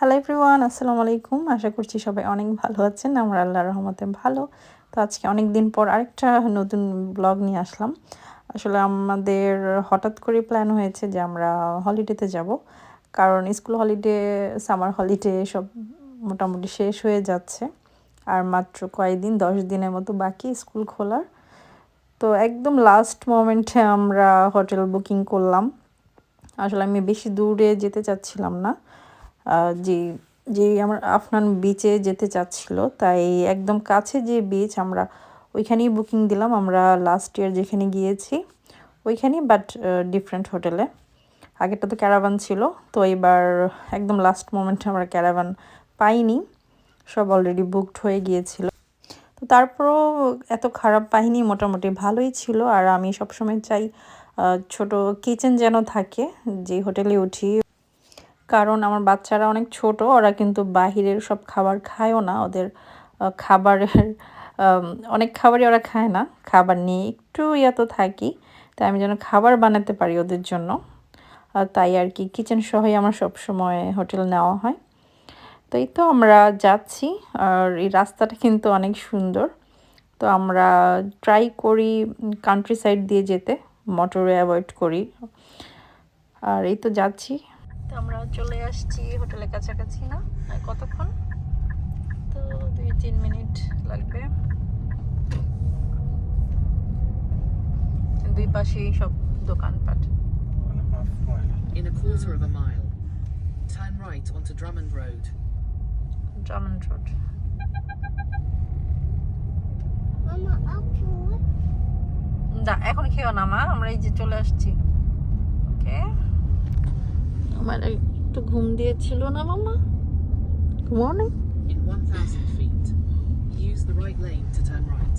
Hello everyone আসসালামু আলাইকুম। আশা করছি সবাই অনেক ভালো আছেন। আমরা আল্লাহ রহমতে ভালো। তো আজকে অনেক দিন পর আরেকটা নতুন ব্লগ নিয়ে আসলাম। আসলে আমাদের হঠাৎ করে প্ল্যান হয়েছে যে আমরা হলিডেতে যাব। কারণ স্কুল হলিডে সামার হলিডে সব মোটামুটি শেষ হয়ে যাচ্ছে। আর মাত্র কয়েকদিন, দশ দিনের মতো বাকি স্কুল খোলার। তো একদম লাস্ট মোমেন্টে আমরা হোটেল বুকিং করলাম। আসলে আমি বেশি দূরে যেতে চাচ্ছিলাম না। যে যে আমার আফনান বিচে যেতে চাচ্ছিল, তাই একদম কাছে যে বিচ আমরা ওইখানেই বুকিং দিলাম। আমরা লাস্ট ইয়ার যেখানে গিয়েছি ওইখানেই বাট ডিফারেন্ট হোটেলে আগেরটা তো ক্যারাভান ছিল, তো এবার একদম লাস্ট মোমেন্টে আমরা ক্যারাভান পাইনি। সব অলরেডি বুকড হয়ে গিয়েছিল। তো তারপরও এত খারাপ পাইনি, মোটামুটি ভালোই ছিল। আর আমি সবসময় চাই ছোট কিচেন যেন থাকে, যে হোটেলে উঠি। কারণ আমার বাচ্চারা অনেক ছোট, ওরা কিন্তু বাহিরের সব খাবার খায়ও না। ওদের খাবারের অনেক খাবারই ওরা খায় না। খাবার নিয়ে একটু ইয়াতো থাকি, তাই আমি যেন খাবার বানাতে পারি ওদের জন্য। তাই আর কি কিচেন সহই আমার সবসময় হোটেল নেওয়া হয়। তো এই তো আমরা যাচ্ছি, আর এই রাস্তাটা কিন্তু অনেক সুন্দর। তো আমরা ট্রাই করি কান্ট্রি সাইড দিয়ে যেতে মোটরে অ্যাভয়েড করি। আর এই তো যাচ্ছি। তো আমরা চলে আসছি হোটেলের কাছাকাছি না আর কতক্ষণ? তো দুই তিন মিনিট লাগবে। দুই পাশেই সব দোকানপাট। In a quarter of a mile, turn right onto Drummond Road. Drummond Road. না এখন খেও না মা। আমরা এই যে চলে আসছি। ওকে আমার একটু ঘুম দিয়েছিল না মামা ঘুমাও নেই In 1,000 feet, use the right lane to turn right.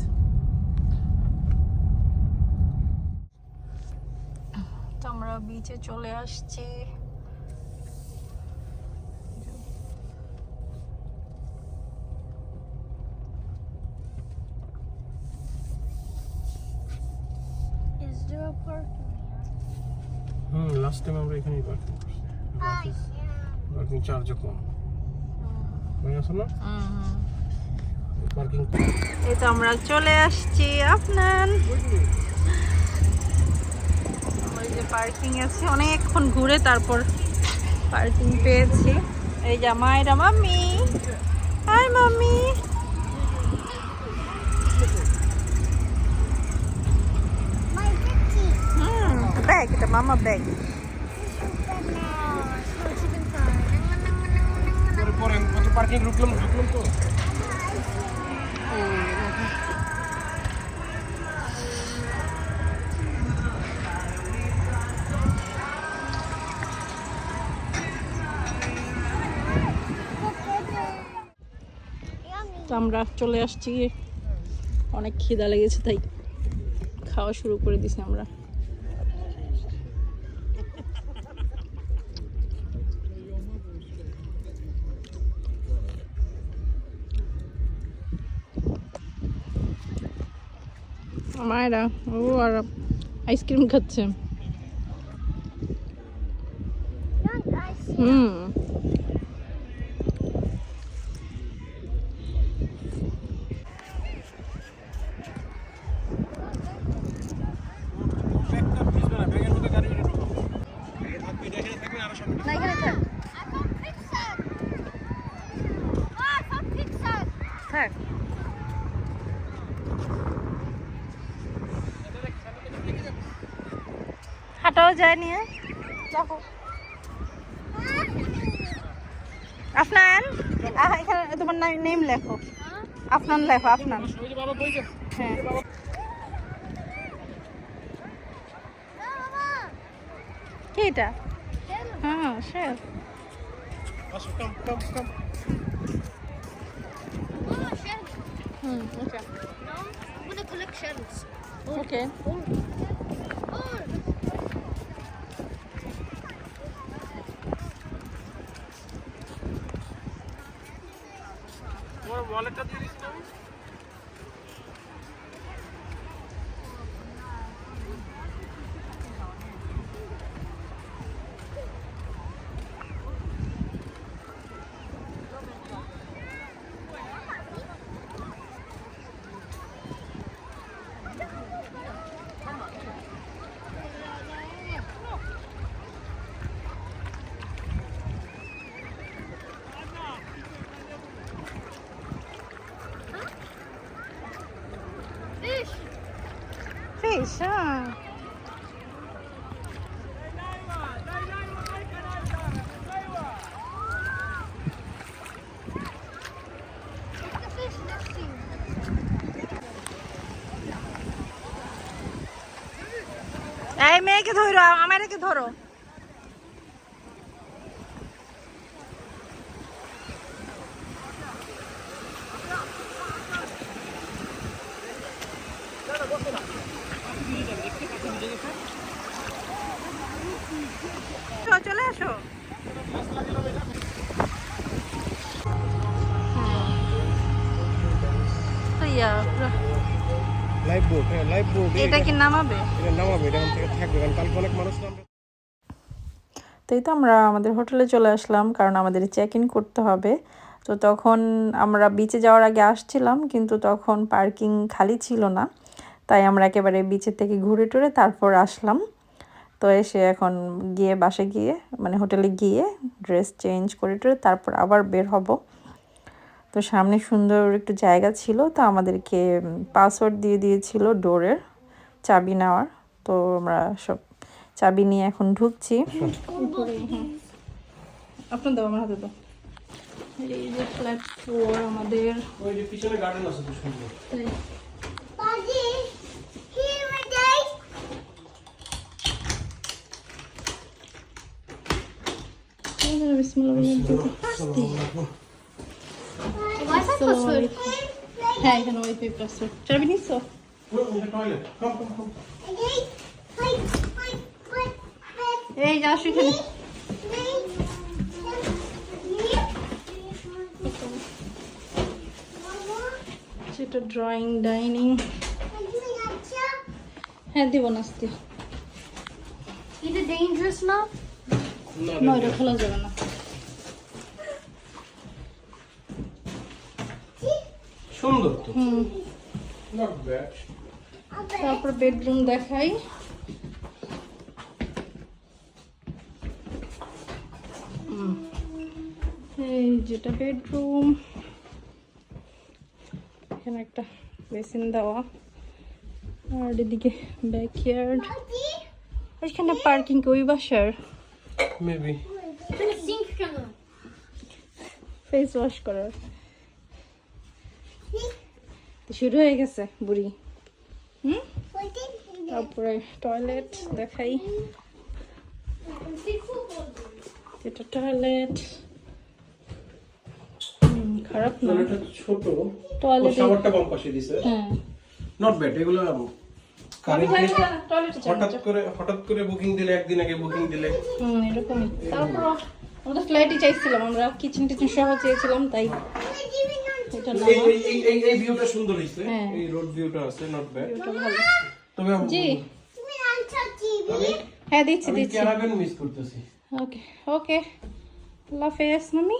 তো আমরা বিচে চলে আসছি is there a parking হুম লাস্ট টাইম আমরা এখানেই পার্কিং করছি? এই তো আমরা চলে আসছি আপনার। পার্কিং আছে, অনেকক্ষণ ঘুরে তারপর পার্কিং পেয়েছি। এই যে মায়েরা, মাম্মি! High, mummy. ব্যাগ এটা মামা ব্যাগ পরে পরে কত পার্কিং ঢুকলাম ঢুকলাম তো আমরা চলে আসছি। অনেক খিদা লেগেছে, তাই খাওয়া শুরু করে দিছি আমরা। মায়েরা ও আর আইসক্রিম খাচ্ছে। হুম ব্যাগটা ভিজবে না ব্যাগের মধ্যে গাড়ি ঢুকবো থাকবে দেখে থাকবে আরও সামনে না এখানে থাক থাক হাঁটাও যায় নিয়ে আফনান আহ, এখানে তোমার নেম লেখো আফনান লেখো আফনান ওই যে বাবা বই হ্যাঁ কি এটা হ্যাঁ স্যার আসো কাম কাম কাম হুম ওকে I'm gonna collect shells. ওকে তোমার ওয়ালেটটা দিয়ে জানিস হ্যাঁ. এই মেয়েকে ধরো আমারকে ধরো লাইভ বোট হ্যাঁ লাইভ বোট এটা কি নামাবে? এটা নামাবে এটা থেকে থাকবে কারণ কালকে অনেক মানুষ নামবে। তো তো আমরা আমাদের হোটেলে চলে আসলাম কারণ আমাদের চেক ইন করতে হবে। তো তখন আমরা বিচে যাওয়ার আগে আসছিলাম কিন্তু তখন পার্কিং খালি ছিল না। তাই আমরা একেবারে বিচের থেকে ঘুরে টুরে তারপর আসলাম। তো এসে এখন গিয়ে বাসে গিয়ে মানে হোটেলে গিয়ে ড্রেস চেঞ্জ করে টুরে তারপর আবার বের হব। তো সামনে সুন্দর একটু জায়গা ছিল তো আমাদেরকে পাসওয়ার্ড দিয়ে দিয়েছিল ডোরের চাবি নেওয়ার। তো আমরা সব চাবি নিয়ে এখন ঢুকছি। আপনার দাও আমার হাতে দাও। এই যে ফ্ল্যাট ফোর আমাদের। ওই যে পিছনে গার্ডেন আছে তো সুন্দর। Daddy, হ্যাঁ এখানে ওই পেপার চাবি এই যা আসো এখানে সেটা ড্রয়িং ডাইনিং হ্যাঁ দিব নাস্তি না এটা খোলা যাবে না সুন্দর তো। হুম। তারপর বেডরুম দেখাই। হুম। এই যেটা বেডরুম এখানে একটা বেসিন দেওয়া। আর এদিকে ব্যাকইয়ার্ড এখানে পার্কিং ওই বাসার। মেবি ফেস ওয়াশ করার। শুরু হয়ে গেছে বুড়ি। হুম? তারপরে টয়লেট দেখাই। এটা টয়লেট খারাপ না। ছোট। টয়লেট শাওয়ারটা কম পাশে দিছে। হ্যাঁ। নট ব্যাড এগুলো টয়লেট হঠাৎ করে হঠাৎ করে বুকিং দিলে একদিন আগে বুকিং দিলে। হুম এরকমই। তারপর আমরা ফ্লাইটই চাইছিলাম আমরা কিচেন টিচেন সহ চেয়েছিলাম তাই। এই এই এই এই এই ভিউটা সুন্দর হইছে হ্যাঁ। এই রোড ভিউটা আছে নট ব্যাড হ্যাঁ দিচ্ছি দিচ্ছি। ক্যারাভ্যান মিস করতেছি। ওকে ওকে আল্লাহ হাফেজ মামি